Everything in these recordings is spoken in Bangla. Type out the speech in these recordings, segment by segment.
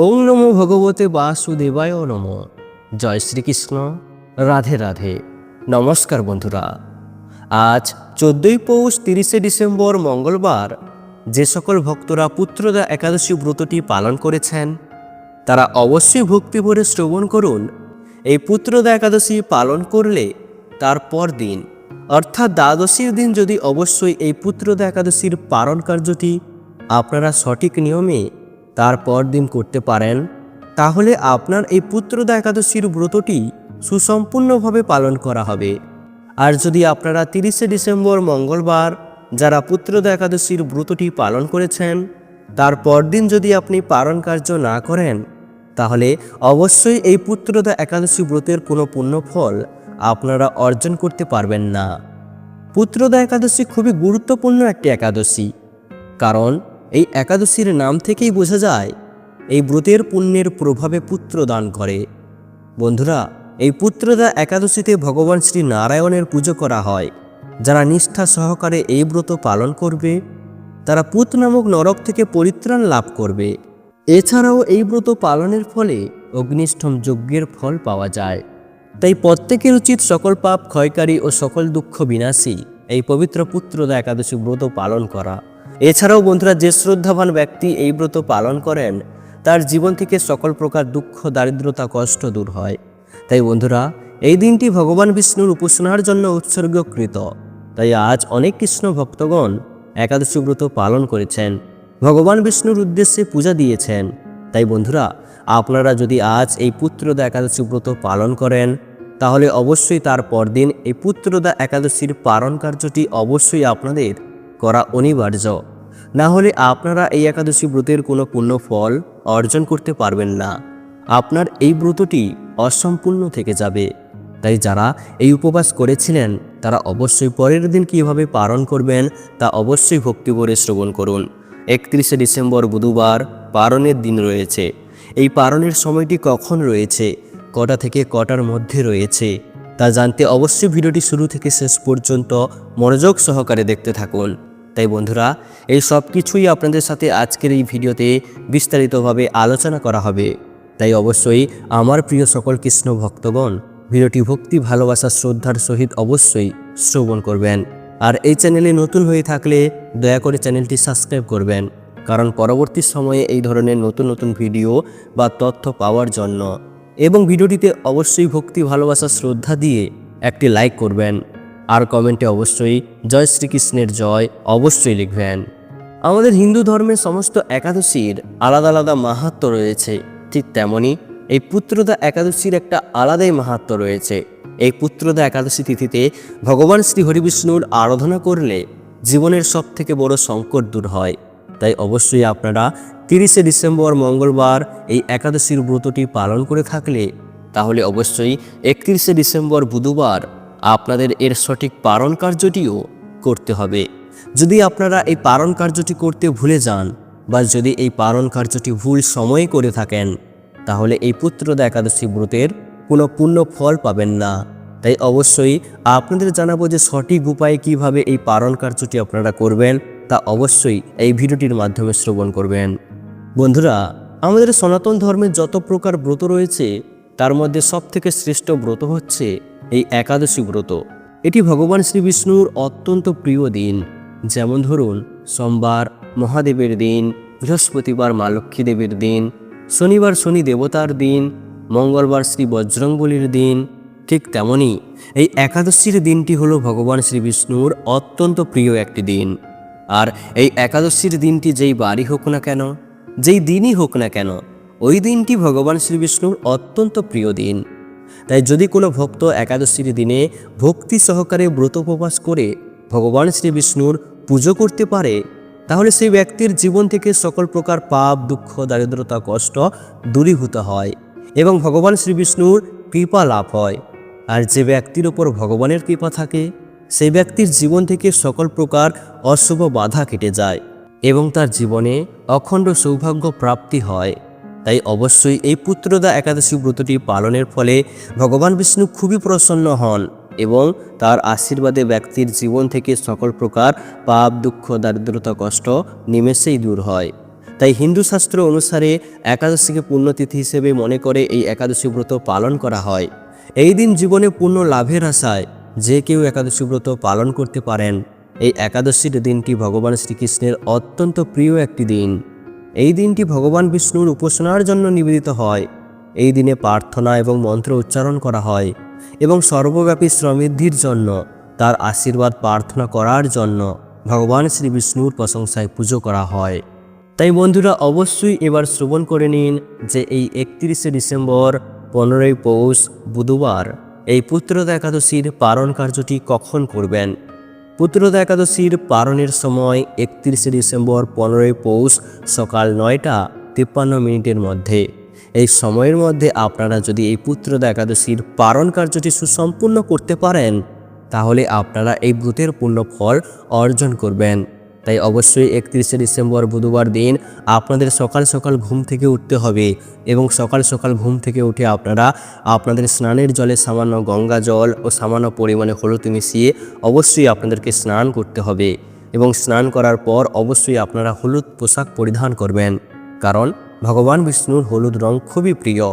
ওং নমো ভগবতে বাসুদেবায় নম। জয় শ্রীকৃষ্ণ। রাধে রাধে। নমস্কার বন্ধুরা। আজ চোদ্দই পৌষ তিরিশে ডিসেম্বর মঙ্গলবার যে সকল ভক্তরা পুত্রদা একাদশী ব্রতটি পালন করেছেন, তারা অবশ্যই ভক্তি ভরে শ্রবণ করুন। এই পুত্রদা একাদশী পালন করলে তারপর দিন অর্থাৎ দ্বাদশীর দিন যদি অবশ্যই এই পুত্রদা একাদশীর পালন কার্যটি আপনারা সঠিক নিয়মে তারপর দিন করতে পারেন, তাহলে আপনার এই পুত্রদা একাদশীর ব্রতটি সুসম্পূর্ণভাবে পালন করা হবে। আর যদি আপনারা তিরিশে ডিসেম্বর মঙ্গলবার যারা পুত্রদা একাদশীর ব্রতটি পালন করেছেন তারপর দিন যদি আপনি পালন কার্য না করেন, তাহলে অবশ্যই এই পুত্রদা একাদশী ব্রতের কোনো পুণ্য ফল আপনারা অর্জন করতে পারবেন না। পুত্রদা একাদশী খুবই গুরুত্বপূর্ণ একটি একাদশী, কারণ এই একাদশীর নাম থেকেই বোঝা যায়, এই ব্রতের পুণ্যের প্রভাবে পুত্র দান করে। বন্ধুরা, এই পুত্রদা একাদশীতে ভগবান শ্রী নারায়ণের পুজো করা হয়। যারা নিষ্ঠা সহকারে এই ব্রত পালন করবে, তারা পুত নামক নরক থেকে পরিত্রাণ লাভ করবে। এছাড়াও এই ব্রত পালনের ফলে অগ্নিষ্ঠম যজ্ঞের ফল পাওয়া যায়। তাই প্রত্যেকের উচিত সকল পাপ ক্ষয়কারী ও সকল দুঃখ বিনাশী এই পবিত্র পুত্রদা একাদশী ব্রত পালন করা। এছাড়াও বন্ধুরা যে শ্রদ্ধাবান ব্যক্তি এই ব্রত পালন করেন, তার জীবন থেকে সকল প্রকার দুঃখ, দারিদ্রতা, কষ্ট দূর হয়। তাই বন্ধুরা, এই দিনটি ভগবান বিষ্ণুর উপাসনার জন্য উৎসর্গকৃত। তাই আজ অনেক কৃষ্ণ ভক্তগণ একাদশী ব্রত পালন করেছেন। ভগবান বিষ্ণুর উদ্দেশ্যে পূজা দিয়েছেন। তাই বন্ধুরা, আপনারা যদি আজ এই পুত্রদা একাদশী ব্রত পালন করেন, তাহলে অবশ্যই তার পরদিন এই পুত্রদা একাদশীর পালন কার্যটি অবশ্যই আপনাদের করা অনিবার্য। না হলে আপনারা এই একাদশী ব্রতের কোনো পূর্ণ ফল অর্জন করতে পারবেন না। আপনার এই ব্রতটি অসম্পূর্ণ থেকে যাবে। তাই যারা এই উপবাস করেছিলেন, তারা অবশ্যই পরের দিন কীভাবে পালন করবেন, তা অবশ্যই ভক্তি করে শ্রবণ করুন। একত্রিশে ডিসেম্বর বুধবার পারণের দিন রয়েছে। এই পারণের সময়টি কখন রয়েছে? কটা থেকে কটার মধ্যে রয়েছে? তা জানতে অবশ্যই ভিডিওটি শুরু থেকে শেষ পর্যন্ত মনোযোগ সহকারে দেখতে থাকুন। তাই বন্ধুরা, এই সব কিছুই আপনাদের সাথে আজকের এই ভিডিওতে বিস্তারিতভাবে আলোচনা করা হবে। তাই অবশ্যই আমার প্রিয় সকল কৃষ্ণ ভক্তগণ, ভিডিওটি ভক্তি, ভালোবাসা, শ্রদ্ধার সহিত অবশ্যই শ্রবণ করবেন। আর এই চ্যানেলে নতুন হয়ে থাকলে দয়া করে চ্যানেলটি সাবস্ক্রাইব করবেন। কারণ পরবর্তী সময়ে এই ধরনের নতুন নতুন ভিডিও বা তথ্য পাওয়ার জন্য। এবং ভিডিওটিতে অবশ্যই ভক্তি, ভালোবাসা, শ্রদ্ধা দিয়ে একটি লাইক করবেন। আর কমেন্টে অবশ্যই জয় শ্রীকৃষ্ণের জয় অবশ্যই লিখবেন। আমাদের হিন্দু ধর্মের সমস্ত একাদশীর আলাদা আলাদা মাহাত্ম রয়েছে, ঠিক তেমনই এই পুত্রদা একাদশীর একটা আলাদাই মাহাত্ম রয়েছে। এই পুত্রদা একাদশী তিথিতে ভগবান শ্রী হরিবিষ্ণুর আরাধনা করলে জীবনের সব থেকে বড় সংকট দূর হয়। তাই অবশ্যই আপনারা তিরিশে ডিসেম্বর মঙ্গলবার এই একাদশীর ব্রতটি পালন করে থাকলে তাহলে অবশ্যই একত্রিশে ডিসেম্বর বুধবার আপনাদের এর সঠিক পালন কার্যটিও করতে হবে। যদি আপনারা এই পালন কার্যটি করতে ভুলে যান বা যদি এই পালন কার্যটি ভুল সময়ে করে থাকেন, তাহলে এই পুত্রদা একাদশী ব্রতের কোনো পূর্ণ ফল পাবেন না। তাই অবশ্যই আপনাদের জানাব যে সঠিক উপায়ে কীভাবে এই পালন কার্যটি আপনারা করবেন, তা অবশ্যই এই ভিডিওটির মাধ্যমে শ্রবণ করবেন। বন্ধুরা, আমাদের সনাতন ধর্মের যত প্রকার ব্রত রয়েছে, তার মধ্যে সবথেকে শ্রেষ্ঠ ব্রত হচ্ছে এই একাদশী ব্রত। এটি ভগবান শ্রী বিষ্ণুর অত্যন্ত প্রিয় দিন। যেমন ধরুন, সোমবার মহাদেবের দিন, বৃহস্পতিবার মা লক্ষ্মী দেবীর দিন, শনিবার শনি দেবতার দিন, মঙ্গলবার শ্রী বজরংবলির দিন। ঠিক তেমনই এই একাদশীর দিনটি হলো ভগবান শ্রী বিষ্ণুর অত্যন্ত প্রিয় একটি দিন। আর এই একাদশীর দিনটি যেই বাড়ি হোক না কেন, যেই দিনই হোক না কেন, ওই দিনটি ভগবান শ্রী বিষ্ণুর অত্যন্ত প্রিয় দিন। তাই যদি কোনো ভক্ত একাদশীর দিনে ভক্তি সহকারে ব্রত উপবাস করে ভগবান শ্রী বিষ্ণুর পুজো করতে পারে, তাহলে সেই ব্যক্তির জীবন থেকে সকল প্রকার পাপ, দুঃখ, দারিদ্রতা, কষ্ট দূরীভূত হয় এবং ভগবান শ্রী বিষ্ণুর কৃপা লাভ হয়। আর যে ব্যক্তির ওপর ভগবানের কৃপা থাকে, সেই ব্যক্তির জীবন থেকে সকল প্রকার অশুভ বাধা কেটে যায় এবং তার জীবনে অখণ্ড সৌভাগ্য প্রাপ্তি হয়। তাই অবশ্যই এই পুত্রদা একাদশী ব্রতটি পালনের ফলে ভগবান বিষ্ণু খুবই প্রসন্ন হন এবং তার আশীর্বাদে ব্যক্তির জীবন থেকে সকল প্রকার পাপ, দুঃখ, দারিদ্রতা, কষ্ট নিমেষেই দূর হয়। তাই হিন্দু শাস্ত্র অনুসারে একাদশীকে পুণ্যতিথি হিসেবে মনে করে এই একাদশী ব্রত পালন করা হয়। এই দিন জীবনে পূর্ণ লাভের আশায় যে কেউ একাদশী ব্রত পালন করতে পারেন। এই একাদশীর দিনটি ভগবান শ্রীকৃষ্ণের অত্যন্ত প্রিয় একটি দিন। এই দিনটি ভগবান বিষ্ণুর উপাসনার জন্য নিবেদিত হয়। এই দিনে প্রার্থনা এবং মন্ত্র উচ্চারণ করা হয় এবং সর্বব্যাপী সমৃদ্ধির জন্য, তার আশীর্বাদ প্রার্থনা করার জন্য ভগবান শ্রী বিষ্ণুর প্রশংসায় পুজো করা হয়। তাই বন্ধুরা, অবশ্যই এবার শ্রবণ করে নিন যে এই একত্রিশে ডিসেম্বর, পনেরোই পৌষ, বুধবার এই পুত্রদা একাদশীর পালন কার্যটি কখন করবেন। পুত্রদা একাদশীর পালনের সময় একত্রিশে ডিসেম্বর পনেরোই পৌষ সকাল নয়টা তিপ্পান্ন মিনিটের মধ্যে। এই সময়ের মধ্যে আপনারা যদি এই পুত্রদা একাদশীর পালন কার্যটি সুসম্পূর্ণ করতে পারেন, তাহলে আপনারা এই ব্রতের পূর্ণ ফল অর্জন করবেন। তাই অবশ্যই একত্রিশে ডিসেম্বর বুধবার দিন আপনাদের সকাল সকাল ঘুম থেকে উঠতে হবে এবং সকাল সকাল ঘুম থেকে উঠে আপনারা আপনাদের স্নানের জলে সামান্য গঙ্গা জল ও সামান্য পরিমাণে হলুদ মিশিয়ে অবশ্যই আপনাদেরকে স্নান করতে হবে এবং স্নান করার পর অবশ্যই আপনারা হলুদ পোশাক পরিধান করবেন। কারণ ভগবান বিষ্ণুর হলুদ রং খুবই প্রিয়।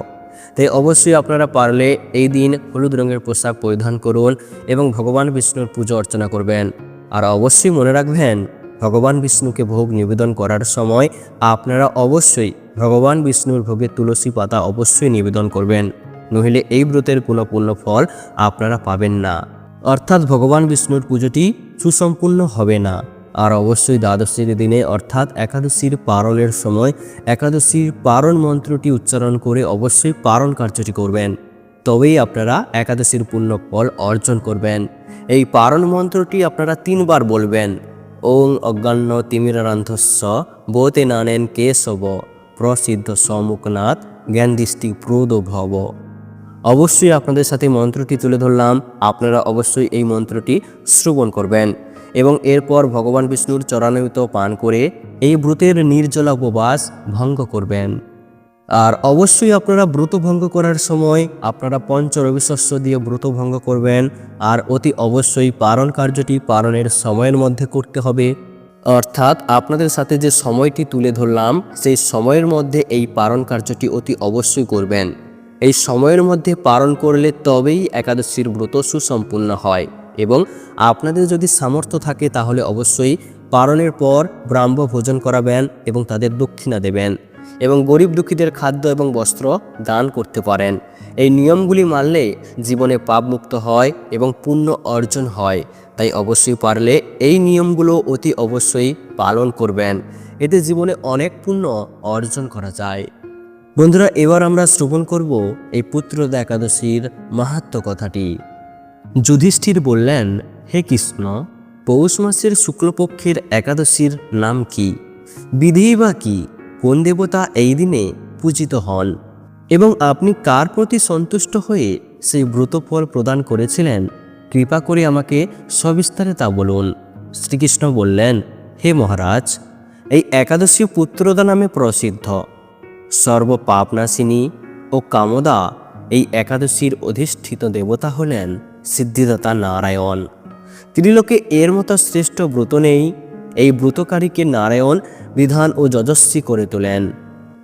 তাই অবশ্যই আপনারা পারলে এই দিন হলুদ রঙের পোশাক পরিধান করুন এবং ভগবান বিষ্ণুর পুজো অর্চনা করবেন। আর অবশ্যই মনে রাখবেন ভগবান বিষ্ণুকে ভোগ নিবেদন করার সময় আপনারা অবশ্যই ভগবান বিষ্ণুর ভোগে তুলসী পাতা অবশ্যই নিবেদন করবেন। নইলে এই ব্রতের কোনো পূর্ণ ফল আপনারা পাবেন না। অর্থাৎ ভগবান বিষ্ণুর পুজোটি সুসম্পূর্ণ হবে না। আর অবশ্যই দ্বাদশীর দিনে অর্থাৎ একাদশীর পারণের সময় একাদশীর পারণ মন্ত্রটি উচ্চারণ করে অবশ্যই পারণ কার্যটি করবেন। তবেই আপনারা একাদশীর পূর্ণ ফল অর্জন করবেন। এই পারণ মন্ত্রটি আপনারা তিনবার বলবেন। ওং অজ্ঞান্য তিমিরারান্ধস্য বোতে নানেন কেশব প্রসিদ্ধ সমুকনাথ জ্ঞান দৃষ্টি প্রদ ভব অবশ্যই আপনাদের সাথে মন্ত্রটি তুলে ধরলাম। আপনারা অবশ্যই এই মন্ত্রটি শ্রবণ করবেন এবং এরপর ভগবান বিষ্ণুর চরানিত পান করে এই ব্রতের নির্জলা উপবাস ভঙ্গ করবেন। আর অবশ্যই আপনারা ব্রত ভঙ্গ করার সময় আপনারা পঞ্চ রবিশস্য দিয়ে ব্রত ভঙ্গ করবেন আর অতি অবশ্যই পারণ কার্যটি পারণের সময়ের মধ্যে করতে হবে। অর্থাৎ আপনাদের সাথে যে সময়টি তুলে ধরলাম, সেই সময়ের মধ্যে এই পারণ কার্যটি অতি অবশ্যই করবেন। এই সময়ের মধ্যে পালন করলে তবেই একাদশীর ব্রত সুসম্পূর্ণ হয় এবং আপনাদের যদি সামর্থ্য থাকে তাহলে অবশ্যই পালনের পর ব্রাহ্ম ভোজন করাবেন এবং তাদের দক্ষিণা দেবেন। এবং গরিব দুঃখীদের খাদ্য এবং বস্ত্র দান করতে পারেন। এই নিয়মগুলি মানলে জীবনে পাপমুক্ত হয় এবং পুণ্য অর্জন হয়। তাই অবশ্যই পারলে এই নিয়মগুলো অতি অবশ্যই পালন করবেন। এতে জীবনে অনেক পুণ্য অর্জন করা যায়। বন্ধুরা, এবার আমরা শ্রবণ করব এই পুত্রদা একাদশীর মাহাত্ম কথাটি। যুধিষ্ঠির বললেন, হে কৃষ্ণ, পৌষ মাসের শুক্লপক্ষের একাদশীর নাম কি? বিধি বা কি? কোন দেবতা এই দিনে পূজিত হন? এবং আপনি কার প্রতি সন্তুষ্ট হয়ে সেই ব্রতফল প্রদান করেছিলেন? কৃপা করে আমাকে সবিস্তারে তা বলুন। শ্রীকৃষ্ণ বললেন, হে মহারাজ, এই একাদশী পুত্রদা নামে প্রসিদ্ধ। সর্বপাপনাশিনী ও কামদা এই একাদশীর অধিষ্ঠিত দেবতা হলেন সিদ্ধিদাতা নারায়ণ। ত্রিলোকে এর মতো শ্রেষ্ঠ ব্রত নেই। এই ব্রতকারীকে নারায়ণ বিধান ও যজস্বী করে তোলেন।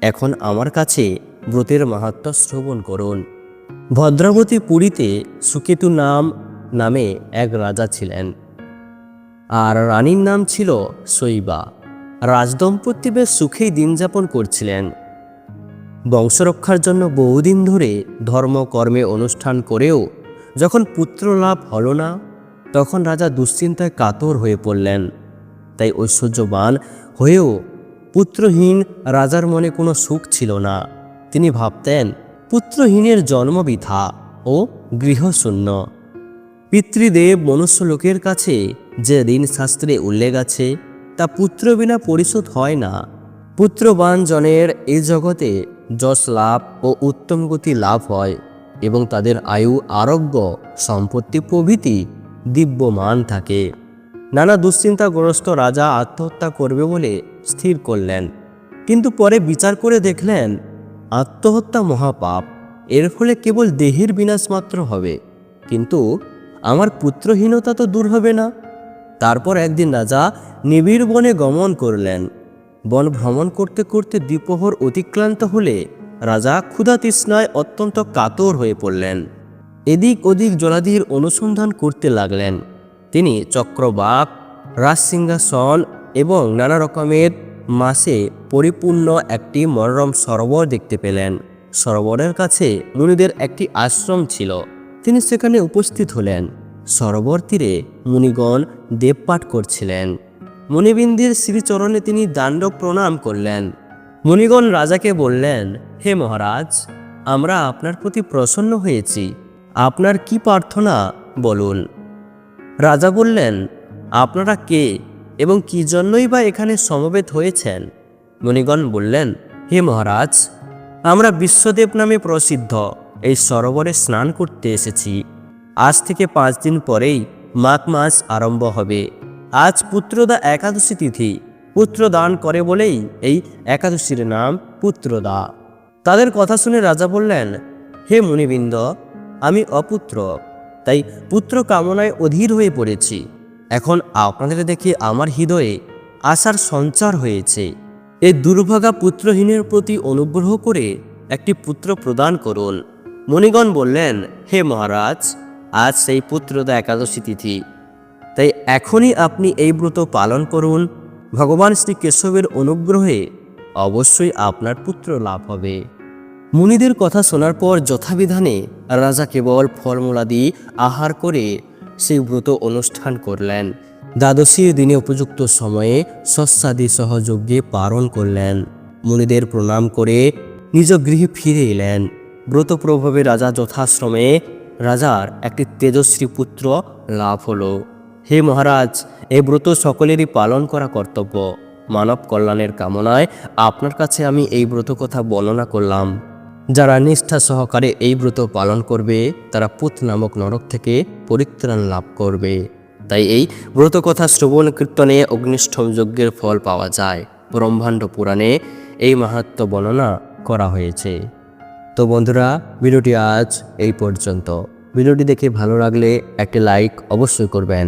এখন আমার কাছে ব্রতের মাহাত্ম শ্রবণ করুন। ভদ্রাবতী পুরীতে সুকেতু নাম, নামে এক রাজা ছিলেন। আর রানীর নাম ছিল শৈবা। রাজদম্পতি বেশ সুখেই দিন যাপন করছিলেন। বংশরক্ষার জন্য বহুদিন ধরে ধর্ম, কর্মে অনুষ্ঠান করেও যখন পুত্র লাভ হল না, তখন রাজা দুশ্চিন্তায় কাতর হয়ে পড়লেন। তাই ঐশ্বর্যবান হয়েও পুত্রহীন রাজার মনে কোনো সুখ ছিল না। তিনি ভাবতেন, পুত্রহীনের জন্ম বৃথা ও গৃহশূন্য। পিতৃদেব মনুষ্য লোকের কাছে যে ঋণ শাস্ত্রে উল্লেখ আছে, তা পুত্র বিনা পরিশোধ হয় না। পুত্রবান জনের এই জগতে যশ লাভ ও উত্তম গতি লাভ হয় এবং তাদের আয়ু, আরোগ্য, সম্পত্তি প্রভৃতি দিব্যমান থাকে। নানা দুশ্চিন্তাগ্রস্ত রাজা আত্মহত্যা করবে বলে স্থির করলেন। কিন্তু পরে বিচার করে দেখলেন, আত্মহত্যা মহাপাপ। এর ফলে কেবল দেহের বিনাশ মাত্র হবে। কিন্তু আমার পুত্রহীনতা তো দূর হবে না। তারপর একদিন রাজা নিবিড় বনে গমন করলেন। বন ভ্রমণ করতে করতে দ্বিপ্রহর অতিক্রান্ত হলে রাজা ক্ষুধা তৃষ্ণায় অত্যন্ত কাতর হয়ে পড়লেন। এদিক ওদিক জলাধির অনুসন্ধান করতে লাগলেন। তিনি চক্রবাক, রাজসিংহাসন এবং নানা রকমের মাসে পরিপূর্ণ একটি মনোরম সরোবর দেখতে পেলেন। সরোবরের কাছে মুনিদের একটি আশ্রম ছিল। তিনি সেখানে উপস্থিত হলেন। সরোবর তীরে মুনিগণ দেবপাঠ করছিলেন। মুনিবিন্দের শ্রীচরণে তিনি দাণ্ড প্রণাম করলেন। মুনিগণ রাজাকে বললেন, হে মহারাজ, আমরা আপনার প্রতি প্রসন্ন হয়েছি। আপনার কি প্রার্থনা, বলুন? রাজা বললেন, আপনারা কে এবং কি জন্যই বা এখানে সমবেত হয়েছেন? মুনিগণ বললেন, হে মহারাজ, আমরা বিশ্বদেব নামে প্রসিদ্ধ এই সরোবরে স্নান করতে এসেছি। আজ থেকে পাঁচ দিন পরেই মাঘ মাস আরম্ভ হবে। আজ পুত্রদা একাদশী তিথি। পুত্র দান করে বলেই এই একাদশীর নাম পুত্রদা। তাদের কথা শুনে রাজা বললেন, হে মুনিবৃন্দ, আমি অপুত্র। তাই পুত্র কামনায় অধীর হয়ে পড়েছি। এখন আপনাদের দেখে আমার হৃদয়ে আশার সঞ্চার হয়েছে। এই দুর্ভাগা পুত্রহীনের প্রতি অনুগ্রহ করে একটি পুত্র প্রদান করুন। মণিগণ বললেন, হে মহারাজ, আজ সেই পুত্রদা একাদশী তিথি। তাই এখনই আপনি এই ব্রত পালন করুন। ভগবান শ্রী কেশবের অনুগ্রহে অবশ্যই আপনার পুত্র লাভ হবে। মুনিদের কথা শোনার পর যথাবিধানে রাজা কেবল ফলমূলাদি আহার করে সেই ব্রত অনুষ্ঠান করলেন। দ্বাদশীর দিনে উপযুক্ত সময়ে শস্যাদি সহযোগ্যে পালন করলেন। মুনিদের প্রণাম করে নিজ গৃহে ফিরে এলেন। ব্রত প্রভাবে রাজা যথাশ্রমে রাজার একটি তেজস্বী পুত্র লাভ হলো। হে মহারাজ এই ব্রত সকলেরই পালন করা কর্তব্য। মানব কল্যাণের কামনায় আপনার কাছে আমি এই ব্রত কথা বর্ণনা করলাম। যারা নিষ্ঠা সহকারে এই ব্রত পালন করবে, তারা পুত নামক নরক থেকে পরিত্রাণ লাভ করবে। তাই এই ব্রত কথা শ্রবণ কীর্তনে অগ্নিষ্ঠম যজ্ঞের ফল পাওয়া যায়। ব্রহ্মাণ্ড পুরাণে এই মাহাত্ম বর্ণনা করা হয়েছে। তো বন্ধুরা, ভিডিওটি আজ এই পর্যন্ত। ভিডিওটি দেখে ভালো লাগলে একটি লাইক অবশ্যই করবেন।